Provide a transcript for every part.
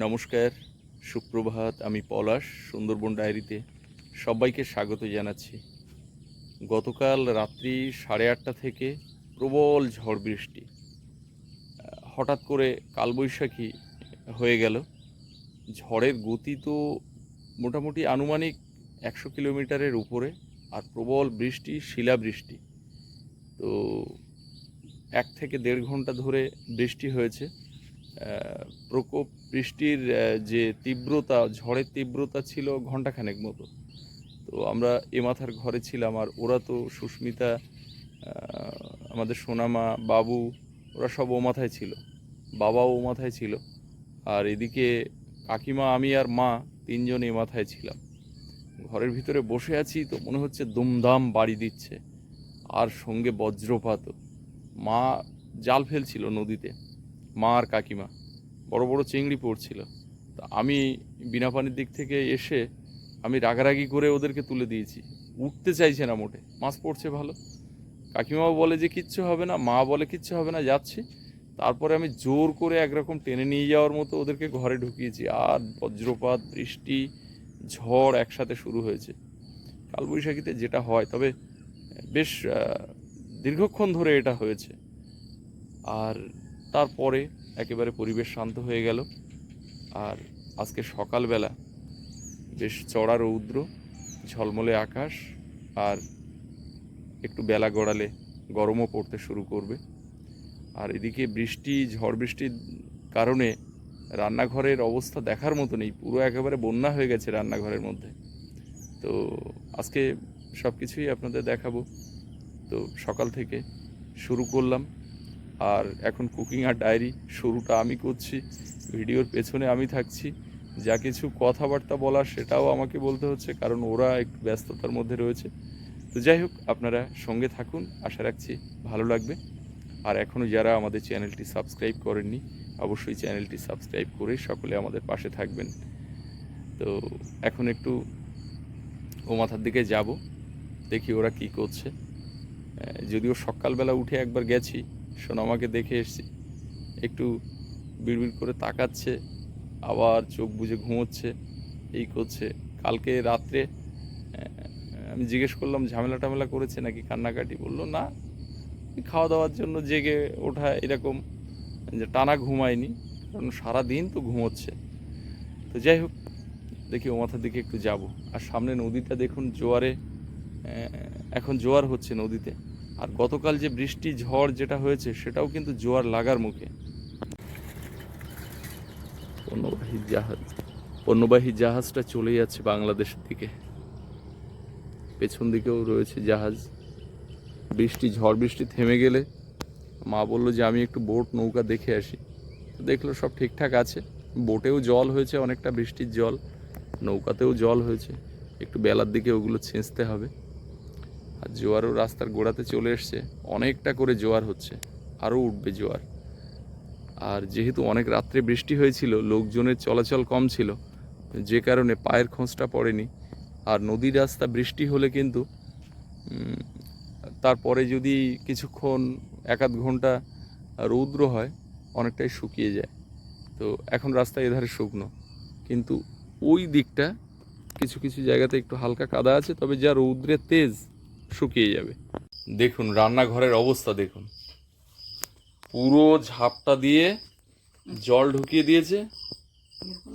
নমস্কার, সুপ্রভাত, আমি পলাশ, সুন্দরবন ডায়েরিতে সবাইকে স্বাগত জানাচ্ছি। গতকাল রাত্রি সাড়ে আটটা থেকে প্রবল ঝড় বৃষ্টি। হঠাৎ করে কালবৈশাখী হয়ে গেল। ঝড়ের গতি তো মোটামুটি আনুমানিক একশো কিলোমিটারের উপরে আর প্রবল বৃষ্টি, শিলাবৃষ্টি। তো এক থেকে দেড় ঘণ্টা ধরে বৃষ্টি হয়েছে। প্রকোপ বৃষ্টির যে তীব্রতা, ঝড়ের তীব্রতা ছিল ঘন্টাখানেক মতো। তো আমরা এ মাথার ঘরে ছিলাম আর ওরা তো সুস্মিতা আমাদের সোনামা, বাবু, ওরা সব ও মাথায় ছিল। বাবাও ও মাথায় ছিল। আর এদিকে কাকিমা, আমি আর মা তিনজন এ মাথায় ছিলাম। ঘরের ভিতরে বসে আছি তো মনে হচ্ছে দুমদাম বাড়ি দিচ্ছে। আর সঙ্গে বজ্রপাতও। মা জাল ফেলছিল নদীতে। মা আর কাকিমা, বড় বড় চিংড়ি পড়ছিল। তা আমি বিনা পানির দিক থেকে এসে আমি রাগারাগি করে ওদেরকে তুলে দিয়েছি। উঠতে চাইছে না মোটে, মাছ পড়ছে ভালো। কাকিমাও বলে যে কিচ্ছু হবে না, মা বলে কিচ্ছু হবে না, যাচ্ছি। তারপরে আমি জোর করে একরকম টেনে নিয়ে যাওয়ার মতো ওদেরকে ঘরে ঢুকিয়েছি। আর বজ্রপাত, বৃষ্টি, ঝড় একসাথে শুরু হয়েছে। কালবৈশাখীতে যেটা হয়, তবে বেশ দীর্ঘক্ষণ ধরে এটা হয়েছে। আর তারপরে একেবারে পরিবেশ শান্ত হয়ে গেল। আর আজকে সকালবেলা বেশ চড়া রৌদ্র, ঝলমলে আকাশ আর একটু বেলা গড়ালে গরমও পড়তে শুরু করবে। আর এদিকে বৃষ্টি, ঝড় বৃষ্টির কারণে রান্নাঘরের অবস্থা দেখার মতো নেই, পুরো একেবারে বন্যা হয়ে গেছে রান্নাঘরের মধ্যে। তো আজকে সব কিছুই আপনাদের দেখাবো। তো সকাল থেকে শুরু করলাম। আর এখন কুকিং আর ডায়েরি শুরুটা আমি করছি ভিডিওর পেছনে আমি থাকছি। যা কিছু কথাবার্তা বলা সেটাও আমাকে বলতে হচ্ছে, কারণ ওরা একটু ব্যস্ততার মধ্যে রয়েছে। তো যাই হোক, আপনারা সঙ্গে থাকুন, আশা রাখছি ভালো লাগবে। আর এখনও যারা আমাদের চ্যানেলটি সাবস্ক্রাইব করেননি, অবশ্যই চ্যানেলটি সাবস্ক্রাইব করে সকলে আমাদের পাশে থাকবেন। তো এখন একটু ও মাথার দিকে যাব, দেখি ওরা কি করছে। যদিও সকালবেলা উঠে একবার গেছি সোনামাকে দেখে এসেছি। একটু বিড়বিড় করে তাকাচ্ছে, আবার চোখ বুজে ঘুমোচ্ছে, এই করছে। কালকে রাত্রে আমি জিজ্ঞেস করলাম, ঝামেলা টামেলা করেছে নাকি কান্নাকাটি? বলল, না খাওয়া দাওয়ার জন্য জেগে ওঠা এরকম, যে টানা ঘুমায়নি, কারণ সারাদিন তো ঘুমোচ্ছে। তো যাই হোক, দেখি ও মাথার দিকে একটু যাব। আর সামনে নদীটা দেখুন, জোয়ারে এখন জোয়ার হচ্ছে নদীতে। আর গতকাল যে বৃষ্টি, ঝড় যেটা হয়েছে, সেটাও কিন্তু জোয়ার লাগার মুখে। পণ্যবাহী জাহাজ, পণ্যবাহী জাহাজটা চলে যাচ্ছে বাংলাদেশের দিকে। পেছন দিকেও রয়েছে জাহাজ। বৃষ্টি, ঝড় বৃষ্টি থেমে গেলে মা বলল যে, আমি একটু বোট নৌকা দেখে আসি। দেখল সব ঠিকঠাক আছে। বোটেও জল হয়েছে, অনেকটা বৃষ্টির জল। নৌকাতেও জল হয়েছে। একটু বেলার দিকে ওগুলো ছেঁচতে হবে। আর জোয়ারও রাস্তার গোড়াতে চলে এসছে। অনেকটা করে জোয়ার হচ্ছে, আরও উঠবে জোয়ার। আর যেহেতু অনেক রাত্রে বৃষ্টি হয়েছিল, লোকজনের চলাচল কম ছিল, যে কারণে পায়ের খোঁজটা পড়েনি। আর নদীর রাস্তা বৃষ্টি হলে কিন্তু তারপরে যদি কিছুক্ষণ, এক আধ ঘণ্টা রৌদ্র হয়, অনেকটাই শুকিয়ে যায়। তো এখন রাস্তা এধারে শুকনো। কিন্তু ওই দিকটা কিছু কিছু জায়গাতে একটু হালকা কাদা আছে, তবে যা রৌদ্রের তেজ শুকিয়ে যাবে। দেখুন রান্নাঘরের অবস্থা দেখুন। পুরো ঝাপটা দিয়ে জল ঢুকিয়ে দিয়েছে।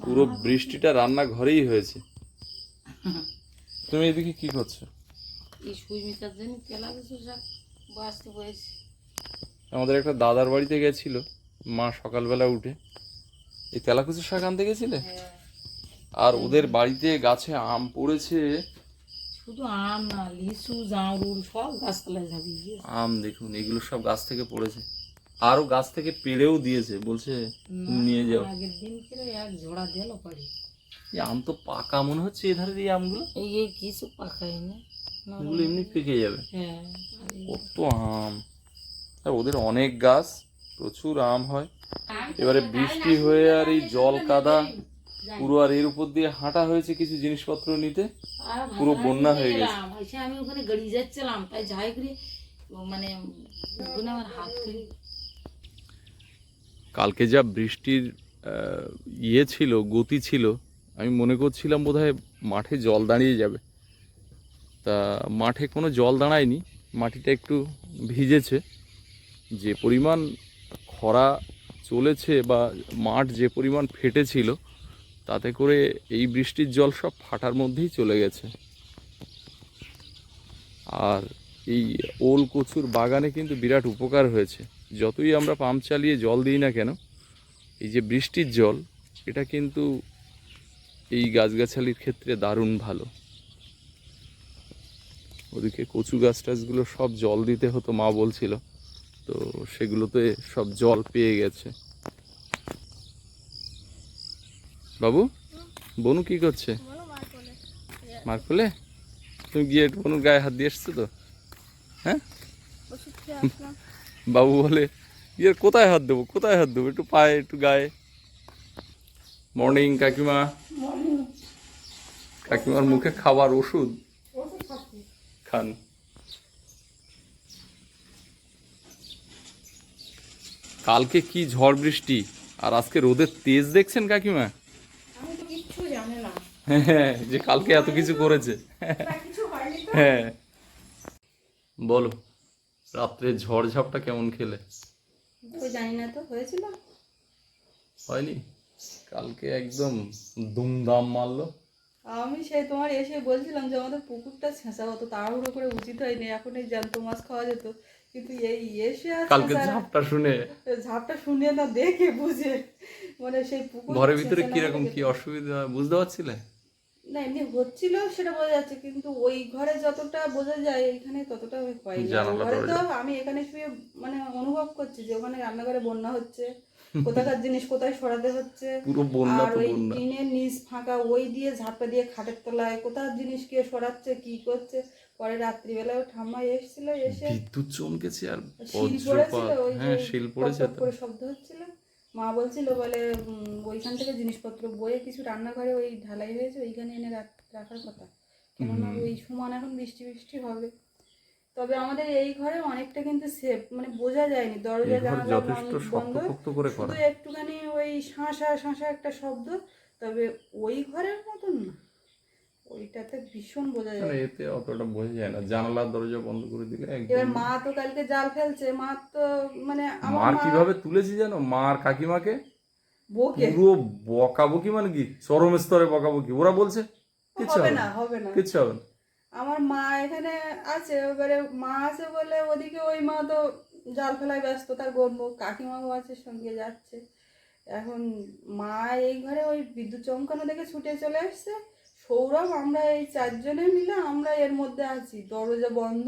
পুরো বৃষ্টিটা রান্নাঘরেই হয়েছে। তুমি এদিকে কি করছ? আমাদের একটা দাদার বাড়িতে গেছিল মা সকালবেলা উঠে। এই তেলাকুচি শাক আনতে গেছিলে? হ্যাঁ। আর ওদের বাড়িতে গাছে আম পড়েছে। শুধু আম না লিচু সব গাছতলায় ঝাঁপিয়ে আম দেখুন এগুলো সব গাছ থেকে পড়েছে। আরও গাছ থেকে পেড়েও দিয়েছে বলছে নিয়ে যাও। আগের দিন করে এক ঝোড়া দিল পারি এই আম তো পাকা মনে হচ্ছে এধারের এই আমগুলো? এই এই কিছু পাকাই না এমনি পেকে যাবে। হ্যাঁ কত আম। আর ওদের অনেক গাছ প্রচুর আম হয়। এবারে বৃষ্টি হয়ে আর এই জল কাদা পুরো আর এর উপর দিয়ে হাঁটা হয়েছে কিছু জিনিসপত্র নিতে? পুরো বন্যা হয়ে গেছে। আমি ওখানে গাড়ি যাচ্ছিলাম তাই যাই করে মানে আমার হাত কালকে যা বৃষ্টির ইয়ে ছিল গতি ছিল আমি মনে করছিলাম বোধহয় মাঠে জল দাঁড়িয়ে যাবে। তা মাঠে কোনো জল দাঁড়ায়নি মাটিটা একটু ভিজেছে। যে পরিমাণ খরা চলেছে বা মাঠ যে পরিমাণ ফেটেছিল তাতে করে এই বৃষ্টির জল সব ফাটার মধ্যেই চলে গেছে। আর এই ওল কচুর বাগানে কিন্তু বিরাট উপকার হয়েছে। যতই আমরা পাম্প চালিয়ে জল দিই না কেন, এই যে বৃষ্টির জল, এটা কিন্তু এই গাছগাছালির ক্ষেত্রে দারুণ ভালো। ওদিকে কচু গাছ টাছগুলো সব জল দিতে হতো, মা বলছিল। তো সেগুলোতে সব জল পেয়ে গেছে। বাবু? বনু কি করছে? মার ফেলে তুমি গিয়ে একটু বনুর গায়ে হাত দিয়ে এসছো তো? হ্যাঁ? বাবু বলে ইয়ে কোথায় হাত দেবো? কোথায় হাত দেবো? একটু পায়ে একটু গায়ে। মর্নিং কাকিমা। কাকিমার মুখে খাবার ওষুধ। খান। কালকে কি ঝড় বৃষ্টি? আর আজকে রোদের তেজ দেখছেন কাকিমা আমি তো কিচ্ছু জানি না হ্যাঁ যে কালকে এত কিছু করেছে। হ্যাঁ। বলো রাত্রে ঝড় ঝাপটা কেমন খেলে? তো জানি না তো হয়েছিল? হয়নি? কালকে একদম দুমদাম মারলো। আমি সেই তোমার এসে বলছিলাম যে আমাদের পুকুরটা ছেঁচা হতো তাড়াহুড়ো করে উচিত হয়নি এখন এই জ্যান্ত মাছ খাওয়া যেত। কিন্তু এই এসে কালকে ঝাপটা শুনে। ঝাপটা শুনে না দেখে বুঝে। মানে সেই পুকুর ঘরের ভিতরে কীরকম কি অসুবিধা বুঝতে পারছিলে? না এমনি হচ্ছিল সেটা বোঝা যাচ্ছে কিন্তু ওই ঘরে যতটা বোঝা যায় এখানে ততটা হয়নি। আর ঘরে তো আমি এখানে শুয়ে মানে অনুভব করছি যে ওখানে রান্নাঘরে বন্যা হচ্ছে কোথাকার জিনিস কোথায় সরাতে হচ্ছে আর ওই টিনের নিচ ফাঁকা ওই দিয়ে ঝাপটা দিয়ে খাটের তলায় কোথার জিনিস কে সরাচ্ছে কি করছে পরে রাত্রিবেলায় ঠাম্মা এসেছিল এসে বিদ্যুৎ চমকেছে আর শিল পড়েছিল ওই হ্যাঁ শিল পড়েছে শব্দ হচ্ছিল। মা বলছিল বলে ওইখান থেকে জিনিসপত্র বয়ে কিছু রান্নাঘরে ওই ঢালাই হয়েছে ওইখানে এনে রাখার কথা। কেননা ওই সমান এখন বৃষ্টি বৃষ্টি হবে। তবে আমাদের এই ঘরে অনেকটা কিন্তু সেফ মানে বোঝা যায়নি দরজা জানালা বন্ধ- শুধু একটুখানি ওই শাঁসা শাঁসা একটা শব্দ তবে ওই ঘরের মতন না। ওইটাতে ভীষণ বোঝা মানে যায় এতে অতটা বোঝা যায় না। জানালার দরজা বন্ধ করে দিলে এবার মা তো কালকে জাল ফেলছে। মা তো মানে আমার মার কীভাবে তুলেছি জানো? মার কাকিমাকে? বকে পুরো বকাবকি মানে কি? চরম স্তরে বকাবকি। ওরা বলছে কিচ্ছু হবে না হবে না। কিচ্ছু হবে না। আমার মা এখানে আছে এবারে মা আছে বলে ওদিকে ওই মা তো জাল ফেলায় ব্যস্ত তার গর্ব কাকিমাও আছে সঙ্গে যাচ্ছে। এখন মা এই ঘরে ওই বিদ্যুৎ চমকানো দেখে ছুটে চলে আসছে। সৌরভ আমরা এই চারজনে মিলে আমরা এর মধ্যে আছি। দরজা বন্ধ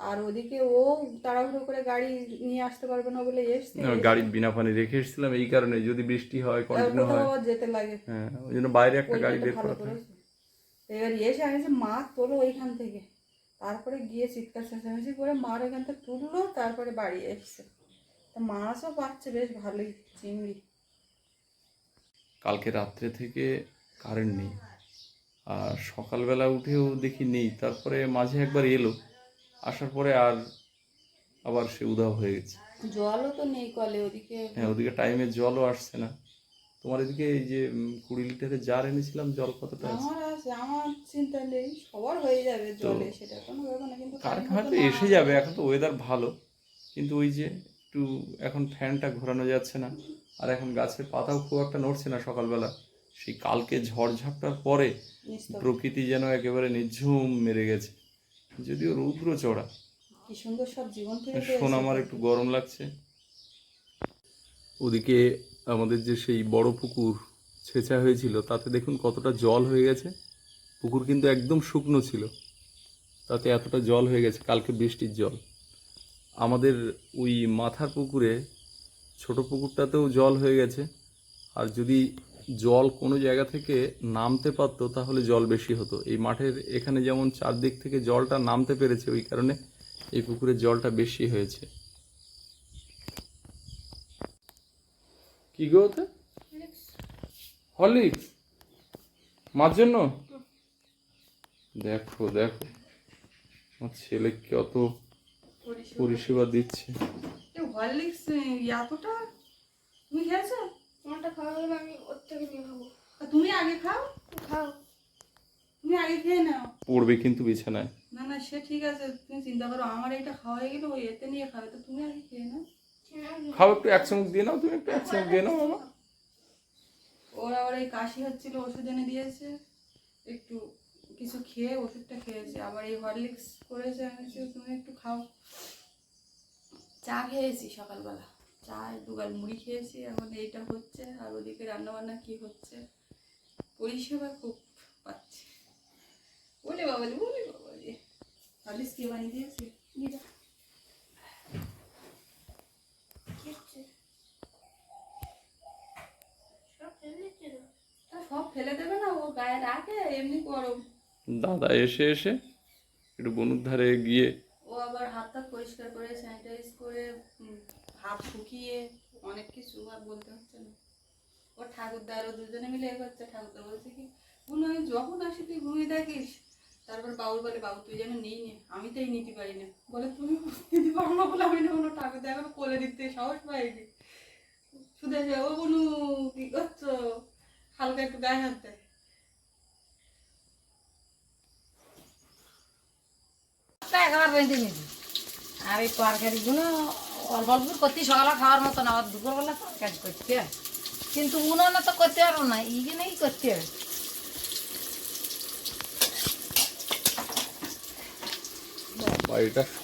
আর ওদিকে ও তাড়াহুড়ো করে গাড়ি নিয়ে আসতে পারবে না বলে এসছে। গাড়ির বিনা পানি রেখে এসেছিলাম এই কারণে যদি বৃষ্টি হয় কন্টিনিউ হয়। যেতে লাগে। হ্যাঁ ওই জন্য বাইরে একটা গাড়ি বের করা এবার এসে আমি যে মা তোলো ওইখান থেকে। তারপরে গিয়ে চিৎকার চেঁচামেচি করে মার এখান থেকে তুললো তারপরে বাড়ি এসছে। তা মাছও পাচ্ছে বেশ ভালোই চিংড়ি। কালকে রাত্রে থেকে কারেন্ট নেই। আর সকালবেলা উঠেও দেখি নেই তারপরে মাঝে একবার এলো আসার পরে আর আবার সে উধাও হয়ে গেছে। জলও তো নেই কলে ওদিকে হ্যাঁ ওদিকে টাইমে জলও আসছে না। তোমার এদিকে এই যে কুড়ি লিটারের জার এনেছিলাম জল কতটা আছে? আমার আছে আমার চিন্তা নেই সবার হয়ে যাবে জলে সেটা কোনো ব্যাপার না কিন্তু কারেন্ট time মতো হয়তো না। এসে যাবে এখন তো ওয়েদার ভালো কিন্তু ওই যে একটু এখন ফ্যানটা ঘোরানো যাচ্ছে না আর এখন গাছের পাতাও খুব একটা নড়ছে না সকালবেলা। সেই কালকে ঝড় ঝাপটার পরে প্রকৃতি যেন একেবারে নিঝুম মেরে গেছে। যদিও রৌদ্র চড়া। শোন আমার একটু গরম লাগছে। ওদিকে আমাদের যে সেই বড় পুকুর ছেঁচা হয়েছিল তাতে দেখুন কতটা জল হয়ে গেছে। পুকুর কিন্তু একদম শুকনো ছিল। তাতে এতটা জল হয়ে গেছে কালকে বৃষ্টির জল। আমাদের ওই মাথার পুকুরে ছোট পুকুরটাতেও জল হয়ে গেছে। আর যদি জল কোনো জায়গা থেকে নামতে পারতো, তাহলে জল বেশি হতো। এই মাঠের এখানে যেমন চারদিক থেকে জলটা নামতে পেরেছে, ওই কারণে এই পুকুরের জলটা বেশি হয়েছে। কি গো ওতে? মার জন্য? দেখো দেখো। আমার ছেলে কত পরিষেবা দিচ্ছে। এতটা তুমি খেয়েছো? আমারটা খাওয়া হলে আমি ওর থেকে নিয়ে খাব। তুমি আগে খাও? খাও। তুমি আগে খেয়ে নাও। পড়বে কিন্তু বিছানায়। না না সে ঠিক আছে তুমি চিন্তা করো আমার এটা খাওয়া হয়ে গেলে ওই এতে নিয়ে খাবে তো তুমি আগে খেয়ে নাও। খাও একটু এক চামচ দিয়ে নাও তুমি একটু এক চামচ দিয়ে নাও বাবা ওর আবার এই কাশি হচ্ছিল ওষুধ এনে দিয়েছে। একটু কিছু খেয়ে ওষুধটা খেয়েছে আবার এই হরলিক্স করেছে আমি তুমি একটু খাও। চা খেয়েছি সকালবেলা। চা দুগাল মুড়ি খেয়েছি এখন এইটা হচ্ছে আর ওদিকে রান্নাবান্না কি হচ্ছে? পরিষেবা খুব পাচ্ছি। বলে বাবালি বলে বাবালি হরলিক্স কে বানিয়ে দিয়েছে? সব ফেলে তা। সব ফেলে দেবে না ও গায়ে রাখে এমনি গরম। দাদা এসে এসে একটু বনুর ধারে গিয়ে ও আবার হাত হাত পরিষ্কার করে স্যানিটাইজ করে হাত শুকিয়ে অনেক কিছু আর বলতে হচ্ছে না। ও ঠাকুরদা আরও দুজনে মিলে এ করছে, ঠাকুরদা বলছে কি, বুনু, আমি যখন আসি তুই ঘুমিয়ে থাকিস তারপর বাবুর বলে, বাবু, তুই যেন নেই নে, আমি তাই নিতে পারি না। বলে, তুমি নিতে পারো না বলে আমি নেব না। ঠাকুরদা এখন কোলে দিতে সাহস পাইনি শুধু ও বুনু, কি করছ? হালকা একটু গায়ে হাত দেয় একবার বেঁধে নিবি। আর এই তরকারিগুলো অল্প অল্প করতে সকালে খাওয়ার মতো না আবার দুপুরবেলা তরকারি করতে হয়। কিন্তু উনুনে তো করতে পারব না এই জন্যই করতে হবে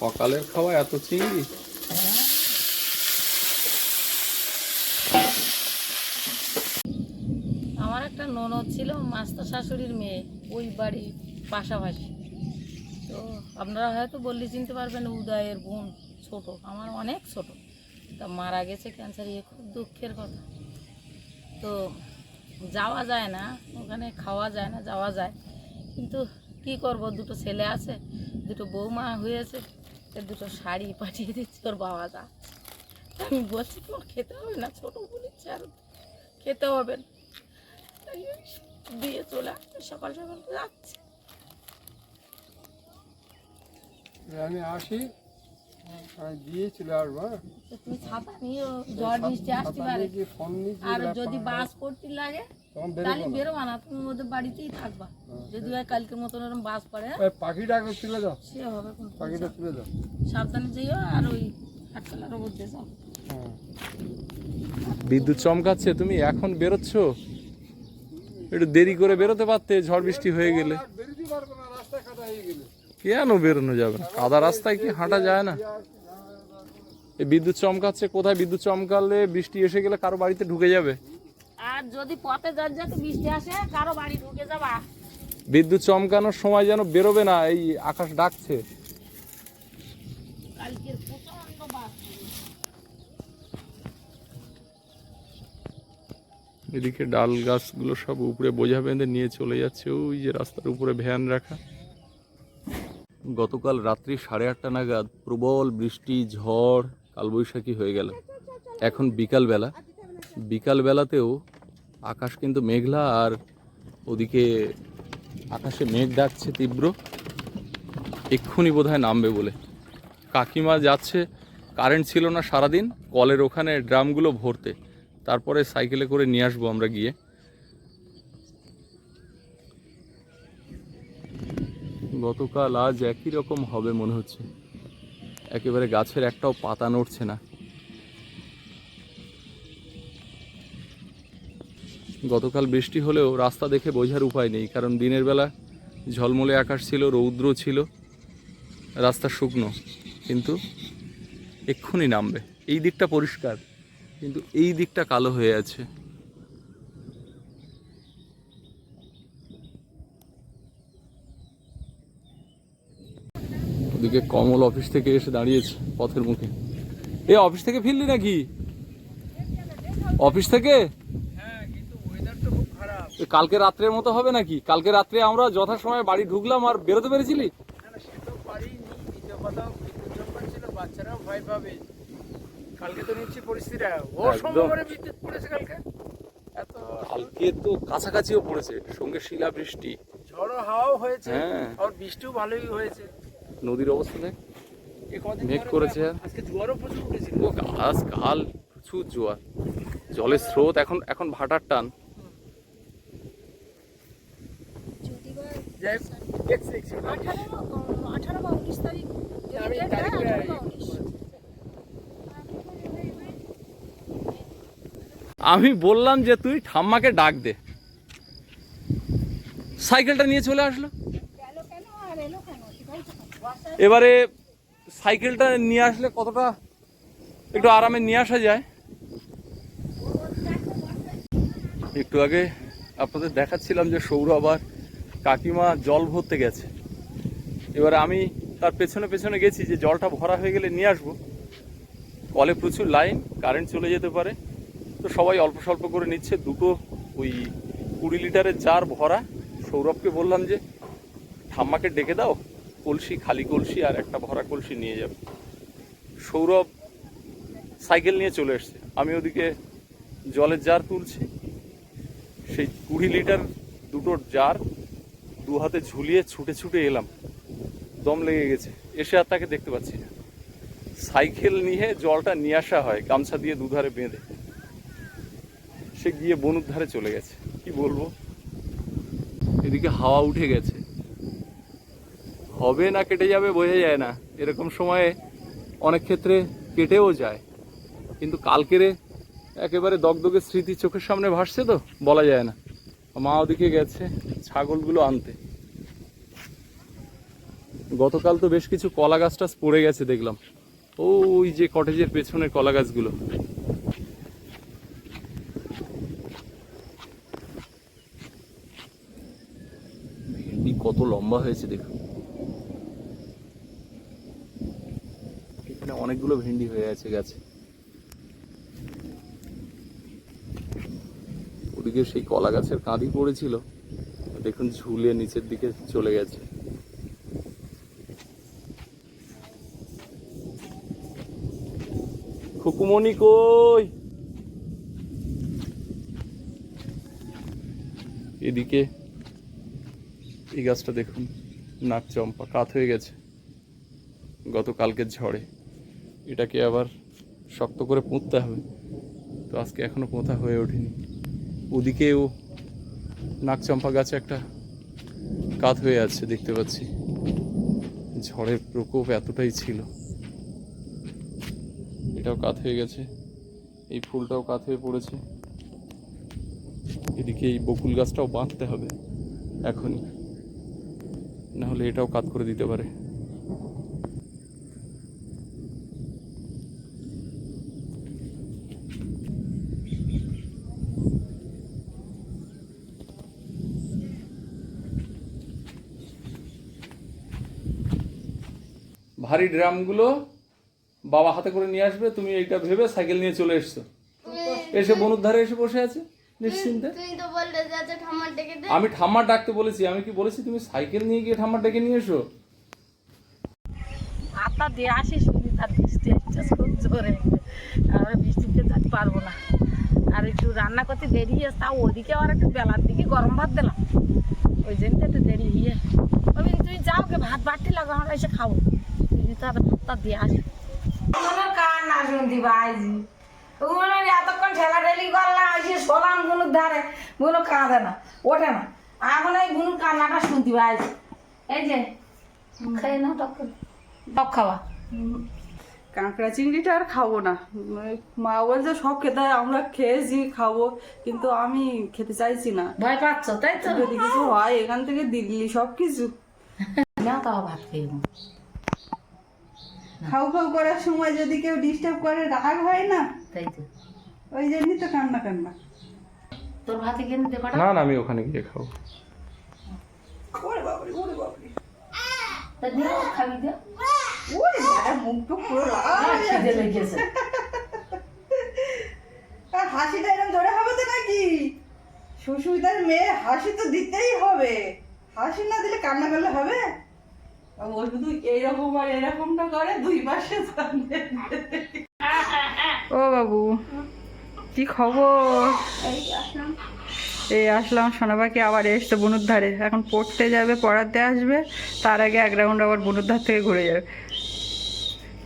সকালের খাওয়া এত চিংড়ি? আমার একটা ননদ ছিল মাস্টার শাশুড়ির মেয়ে ওই বাড়ি পাশাপাশি। তো আপনারা হয়তো বললে চিনতে পারবেন উদয়ের বোন। ছোট, আমার অনেক ছোট। তা মারা গেছে ক্যান্সার ইয়ে খুব দুঃখের কথা। তো যাওয়া যায় না, ওখানে খাওয়া যায় না, যাওয়া যায়। কিন্তু কি করব, দুটো ছেলে আছে, দুটো বৌমা হয়েছে দুটো শাড়ি পাঠিয়ে দিচ্ছে, তোর বাবা যা। আমি বলছি, তোমার খেতে হবে না? ছোটো বলেছে আর খেতে হবে না। দিয়ে চলে আসছে, সকাল সকাল যাচ্ছে। আমি আসি। আমি দিয়ে চলে আসব হ্যাঁ? তুমি ছাতা নিয়ে ঝড় বৃষ্টি আসতে পারে। আর যদি বাস পড়তে লাগে তাহলে বেরোবো না। তুমি ওদের বাড়িতেই থাকবা। যদি হয়। কালকের মতন ওরকম বাস পড়ে হ্যাঁ? ওই পাখিটা তুলে দাও সে হবে পাখিটা তুলে দাও সাবধানে যেও আর ওই ওপর দিয়ে যাও। হ্যাঁ। বিদ্যুৎ চমকাচ্ছে তুমি এখন বেরোচ্ছ? একটু দেরি করে বেরোতে পারতে ঝড় বৃষ্টি হয়ে গেলে। আর বেরোতে পারব না রাস্তায় কাটা হয়ে গেলে। কেন বেরোনো যাবে না? কাদা রাস্তায় কি হাঁটা যায় না? এই বিদ্যুৎ চমকাচ্ছে কোথায় বিদ্যুৎ চমকালে বৃষ্টি এসে গেলে কারও বাড়িতে ঢুকে যাবে? আর যদি পথে যার যাতে বৃষ্টি আসে কারও বাড়ি ঢুকে যাবা। বিদ্যুৎ চমকানোর সময় যেন বেরোবে না এই আকাশ ডাকছে। এদিকে ডাল গাছগুলো সব উপরে বোঝা বেঁধে নিয়ে চলে যাচ্ছে ওই যে রাস্তার উপরে ভ্যান রাখা। গতকাল রাত্রি সাড়ে আটটা নাগাদ প্রবল বৃষ্টি, ঝড়, কালবৈশাখী হয়ে গেল। এখন বিকালবেলা। বিকালবেলাতেও আকাশ কিন্তু মেঘলা আর ওদিকে আকাশে মেঘ ডাকছে তীব্র। এক্ষুনি বোধহয় নামবে বলে। কাকিমা যাচ্ছে, কারেন্ট ছিল না সারাদিন, কলের ওখানে ড্রামগুলো ভরতে। তারপরে সাইকেলে করে নিয়ে আসব আমরা গিয়ে। গতকাল আজ একই রকম হবে মনে হচ্ছে। একেবারে গাছের একটাও পাতা নড়ছে না। গতকাল বৃষ্টি হলেও রাস্তা দেখে বোঝার উপায় নেই, কারণ দিনের বেলা ঝলমলে আকাশ ছিল, রৌদ্র ছিল, রাস্তা শুকনো, কিন্তু এক্ষুনি নামবে। এই দিকটা পরিষ্কার, কিন্তু এই দিকটা কালো হয়ে আছে। ওদিকে কমল অফিস থেকে এসে দাঁড়িয়েছে পথের মুখে। এ অফিস থেকে ফিরলি নাকি? অফিস থেকে? কালকে রাত্রের মতো হবে নাকি? কালকে রাত্রে আমরা যথাসময়ে বাড়ি ঢুকলাম আর বেরোতে পেরেছিলি? বাচ্চারাও ভয় পাবে কালকে তো নিচ্ছি ও একদম। বিদ্যুৎ পড়েছে কালকে এত কালকে তো কাছাকাছিও পড়েছে সঙ্গে শিলা বৃষ্টি ঝড়ো হাওয়াও হয়েছে হ্যাঁ। আর বৃষ্টিও ভালোই হয়েছে। নদীর অবস্থা দেখ। মেঘ করেছে। আজকে জোয়ারও প্রচুর উঠেছিল। ও আজ কাল প্রচুর জোয়ার। জলের স্রোত এখন এখন ভাটার টান। আমি বললাম যে তুই ঠাম্মাকে ডাক দে। সাইকেলটা নিয়ে চলে আসলো। এবারে সাইকেলটা নিয়ে আসলে কতটা একটু আরামে নিয়ে আসা যায়? একটু আগে আপনাদের দেখাচ্ছিলাম যে সৌরভ আর কাকিমা জল ভরতে গেছে। এবারে আমি তার পেছনে পেছনে গেছি যে জলটা ভরা হয়ে গেলে নিয়ে আসব। কলে প্রচুর লাইন, কারেন্ট চলে যেতে পারে। তো সবাই অল্প স্বল্প করে নিচ্ছে। দুটো ওই কুড়ি লিটারের জার ভরা। সৌরভকে বললাম যে, ঠাম্মাকে ডেকে দাও। কলসি, খালি কলসি আর একটা ভরা কলসি নিয়ে যাবে। সৌরভ সাইকেল নিয়ে চলে এসছে। আমি ওদিকে জলের জার তুলছি। সেই কুড়ি লিটার দুটো জার দু হাতে ঝুলিয়ে ছুটে ছুটে এলাম। দম লেগে গেছে। এসে আর তাকে দেখতে পাচ্ছি না। সাইকেল নিয়ে জলটা নিয়ে আসা হয়, গামছা দিয়ে দুধারে বেঁধে। সে গিয়ে বনুর ধারে চলে গেছে। কি বলব? এদিকে হাওয়া উঠে গেছে। হবে না কেটে যাবে বোঝা যায় না। এরকম সময়ে অনেক ক্ষেত্রে কেটেও যায়। কিন্তু কালকেরে একেবারে দগদগে স্মৃতি চোখের সামনে ভাসছে তো, বলা যায় না। মা ওদিকে গেছে ছাগলগুলো আনতে। গতকাল তো বেশ কিছু কলা গাছ টাছ পড়ে গেছে দেখলাম। ওই যে কটেজের পেছনে কলা গাছগুলো। কত লম্বা হয়েছে দেখুন এখানে অনেকগুলো ভেন্ডি হয়ে আছে গাছে। ওদিকে সেই কলা গাছের কাঁদি পড়েছিল। দেখুন ঝুলে নিচের দিকে চলে গেছে। খুকুমনি কই? এদিকে এই গাছটা দেখুন, নাক চম্পা, কাত হয়ে গেছে। গতকালকের ঝড়ে। এটাকে আবার শক্ত করে পুঁততে হবে। তো আজকে এখনও পোঁতা হয়ে ওঠেনি। ওদিকেও নাকচম্পা গাছে একটা কাত হয়ে আছে দেখতে পাচ্ছি। ঝড়ের প্রকোপ এতটাই ছিল। এটাও কাত হয়ে গেছে। এই ফুলটাও কাত হয়ে পড়েছে। এদিকে এই বকুল গাছটাও বাঁধতে হবে। এখন। না হলে এটাও কাত করে দিতে পারে। ভারী ড্রামগুলো বাবা হাতে করে নিয়ে আসবে তুমি এইটা ভেবে সাইকেল নিয়ে চলে এসছো। এসে বনুর ধারে এসে বসে আছে নিশ্চিন্তে। আচ্ছা আমি ঠাম্মার ডাকতে বলেছি আমি কি বলেছি তুমি সাইকেল নিয়ে গিয়ে ঠাম্মার ডেকে নিয়ে এসো? আত্মা দিয়ে আসি শুনি তার বৃষ্টি আসছে খুব জোরে। আমরা বৃষ্টিতে যেতে পারব না। আর একটু রান্না করতে দেরি হয়েছে তাও ওদিকে আবার একটু বেলার দিকে গরম ভাত দিলাম। ওই জন্য একটু দেরি হয়ে আমি তুমি যাও কে ভাত বাড়তে লাগো আমরা এসে খাব। তার ভাতটা দিয়ে আসি। কার না শুনতি বাইজি ওগুলো এতক্ষণ ঠেলা ঠেলি করলাম শোলাম গুনুর ধারে। গুনু কাঁদে না ওঠে না। এখন এই গুনুর কান্নাটা শুনতি বাইজি এই যে খেয়ে নাও টক টক খাওয়া। কাঁকড়া চিংড়িটা আর খাব না। মা বলছে সব খেতে হয়, আমরা খেয়েছি খাব কিন্তু আমি খেতে চাইছি না। ভয় পাচ্ছ তাই তো? যদি কিছু হয় এখান থেকে দিল্লি সব কিছু না তাও ভাত খেয়ে। খাও খাও করার সময় যদি কেউ ডিস্টার্ব করে রাগ হয় না? তাই তো। ওই জন্যই তো কান্না কান্না। তোর ভাতে কিনে দে কটা না না আমি ওখানে গিয়ে খাব। ওরে বাবারে ওরে বাবারে তা দিয়ে খাবি দে ওরে বাবা মুখ তো পুরো লাল খিদে লেগেছে। আর হাসিটা এরকম ধরে হবে তো নাকি? শ্বশুরদার মেয়ে হাসি তো দিতেই হবে। হাসি না দিলে কান্না করলে হবে? ও শুধু এইরকম আর এরকমটা করে দুই পাশে ও বাবু কি খবর? এই আসলাম। এই আসলাম সোনাবাকি আবার এসছে বনুর ধারে। এখন পড়তে যাবে পড়াতে আসবে তার আগে এক রাউন্ড আবার বনুর ধার থেকে ঘুরে যাবে।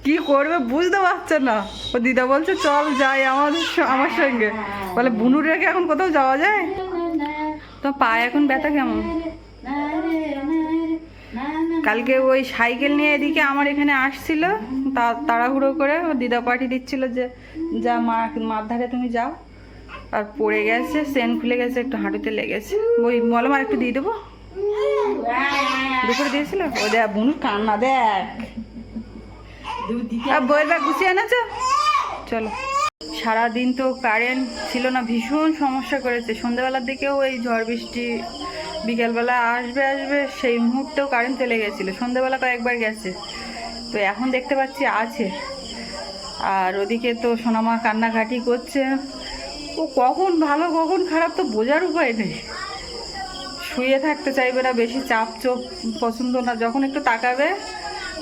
কি করবে বুঝতে পারছে না। ও দিদা বলছে চল যাই আমাদের আমার সঙ্গে। বলে বুনুর রেখে এখন কোথাও যাওয়া যায়? তো পায়ে এখন ব্যথা কেমন? কালকে ওই সাইকেল নিয়ে এদিকে আমার এখানে আসছিল, তা তাড়াহুড়ো করে দিদা পাঠিয়ে দিচ্ছিল যে, যা মা, মার ধারে তুমি যাও। আর পড়ে গেছে, সেন খুলে গেছে, একটু হাঁটুতে লেগেছে। ওই মলম আর একটু দিয়ে দেবো? দুপুরে দিয়েছিল? ও দেখ, বুনু, কান্না দেখ। বইয়ের ব্যাগ গুছিয়ে এনেছো? চলো। সারাদিন তো কারেন্ট ছিল না, ভীষণ সমস্যা করেছে। সন্ধ্যাবেলার দিকেও এই ঝড় বৃষ্টি বিকেলবেলা আসবে আসবে, সেই মুহূর্তেও কারেন্ট চলে গেছিল। সন্ধ্যাবেলা কয়েকবার গেছে। তো এখন দেখতে পাচ্ছি আছে। আর ওদিকে তো সোনামা কান্নাকাটি করছে। ও কখন ভালো, কখন খারাপ তো বোঝার উপায় নেই। শুয়ে থাকতে চাইবে না, বেশি চাপ চোপ পছন্দ না। যখন একটু তাকাবে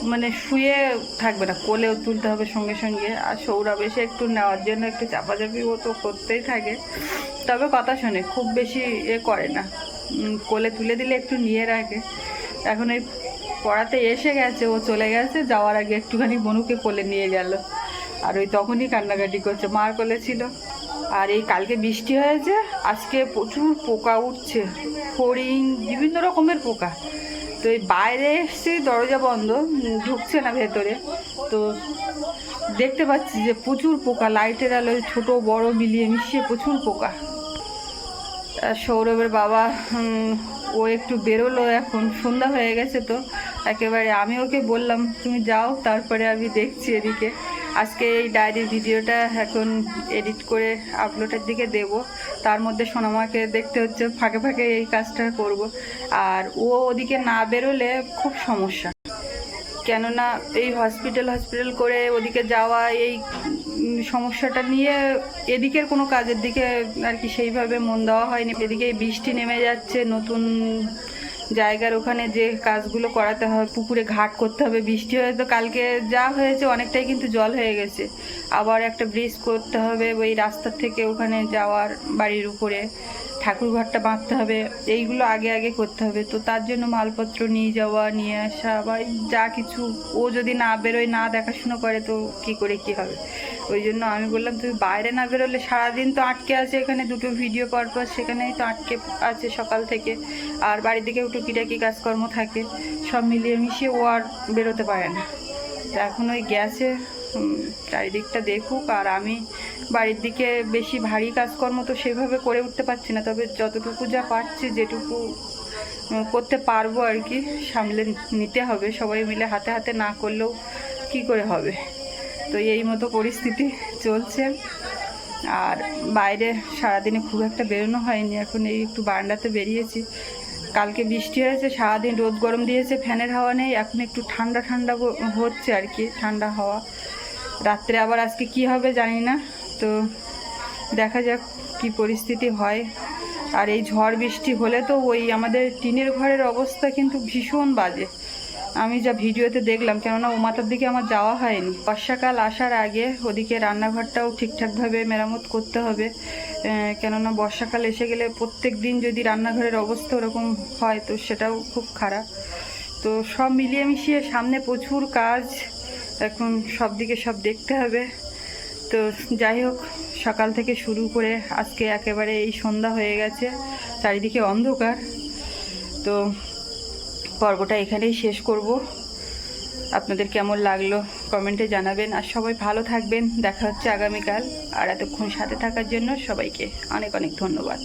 মানে শুয়ে থাকবে না। কোলেও তুলতে হবে সঙ্গে সঙ্গে। আর সৌরা বেশি একটু নেওয়ার জন্য একটু চাপাচাপি ও তো করতেই থাকে। তবে কথা শোনে, খুব বেশি এ করে না। কোলে তুলে দিলে একটু নিয়ে রাখে। এখন এই পড়াতে এসে গেছে, ও চলে গেছে, যাওয়ার আগে একটুখানি বনুকে কোলে নিয়ে গেল। আর ওই তখনই কান্নাকাটি করছে, মার কোলে ছিল। আর এই কালকে বৃষ্টি হয়েছে, আজকে প্রচুর পোকা উঠছে ফড়িং বিভিন্ন রকমের পোকা। তো এই বাইরে এসছি, দরজা বন্ধ ঢুকছে না ভেতরে। তো দেখতে পাচ্ছি যে প্রচুর পোকা, লাইটের আলোয় ছোট, বড়, মিলিয়ে মিশিয়ে প্রচুর পোকা। সৌরভের বাবা ও একটু বেরোলো এখন, সন্ধ্যা হয়ে গেছে তো। একেবারে আমি ওকে বললাম, তুমি যাও, তারপরে আমি দেখছি এদিকে। আজকে এই ডায়েরির ভিডিওটা এখন এডিট করে আপলোডের দিকে দেব। তার মধ্যে সোনামাকে দেখতে হচ্ছে, ফাঁকে ফাঁকে এই কাজটা করব। আর ও ওদিকে না বেরোলে খুব সমস্যা। কেননা এই হসপিটাল হসপিটাল করে ওদিকে যাওয়া, এই সমস্যাটা নিয়ে এদিকের কোনো কাজের দিকে আর কি সেইভাবে মন দেওয়া হয়নি। এদিকে বৃষ্টি নেমে যাচ্ছে, নতুন জায়গার ওখানে যে কাজগুলো করাতে হবে পুকুরে ঘাট করতে হবে, বৃষ্টি হয়ে তো কালকে যা হয়েছে অনেকটাই কিন্তু জল হয়ে গেছে। আবার একটা ব্রিজ করতে হবে, ওই রাস্তার থেকে ওখানে যাওয়ার বাড়ির উপরে। ঠাকুর ঘরটা বাঁধতে হবে, এইগুলো আগে আগে করতে হবে। তো তার জন্য মালপত্র নিয়ে যাওয়া, নিয়ে আসা বা যা কিছু, ও যদি না বেরোয়, না দেখাশুনো করে, তো কি করে কি হবে? ওই জন্য আমি বললাম, তুমি বাইরে না বেরোলে সারাদিন তো আটকে আছে এখানে, দুটো ভিডিও পারপাস সেখানেই তো আটকে আছে সকাল থেকে। আর বাড়ির দিকেও টুকিটাকি কাজকর্ম থাকে, সব মিলিয়ে মিশিয়ে ও আর বেরোতে পারে না। এখন ওই গ্যাসে চারিদিকটা দেখুক আর আমি বাড়ির দিকে বেশি ভারী কাজকর্ম তো সেভাবে করে উঠতে পারছি না, তবে যতটুকু যা পারছি যেটুকু করতে পারব আর কি, সামলে নিতে হবে। সবাই মিলে হাতে হাতে না করলেও কি করে হবে? তো এই মতো পরিস্থিতি চলছে। আর বাইরে সারাদিনে খুব একটা বেরোনো হয়নি, এখন এই একটু বারান্দাতে বেরিয়েছি। কালকে বৃষ্টি হয়েছে, সারাদিন রোদ গরম দিয়েছে, ফ্যানের হাওয়া নেই, এখন একটু ঠান্ডা ঠান্ডা হচ্ছে আর কি, ঠান্ডা হাওয়া। রাত্রে আবার আজকে কি হবে জানি না। তো দেখা যাক কি পরিস্থিতি হয়। আর এই ঝড় বৃষ্টি হলে তো ওই আমাদের টিনের ঘরের অবস্থা কিন্তু ভীষণ বাজে। আমি যা ভিডিওতে দেখলাম, কেননা ও মাথার দিকে আমার যাওয়া হয়নি। বর্ষাকাল আসার আগে ওদিকে রান্নাঘরটাও ঠিকঠাকভাবে মেরামত করতে হবে। কেননা বর্ষাকাল এসে গেলে প্রত্যেক দিন যদি রান্নাঘরের অবস্থা ওরকম হয়, তো সেটাও খুব খারাপ। তো সব মিলিয়ে মিশিয়ে সামনে প্রচুর কাজ এখন সব দিকে সব দেখতে হবে। তো যাই হোক, সকাল থেকে শুরু করে আজকে একেবারে এই সন্ধ্যা হয়ে গেছে, চারিদিকে অন্ধকার। তো পর্বটা এখানেই শেষ করব। আপনাদের কেমন লাগল কমেন্টে জানাবেন। আর সবাই ভালো থাকবেন। দেখা হচ্ছে আগামীকাল। আর এতক্ষণ সাথে থাকার জন্য সবাইকে অনেক অনেক ধন্যবাদ।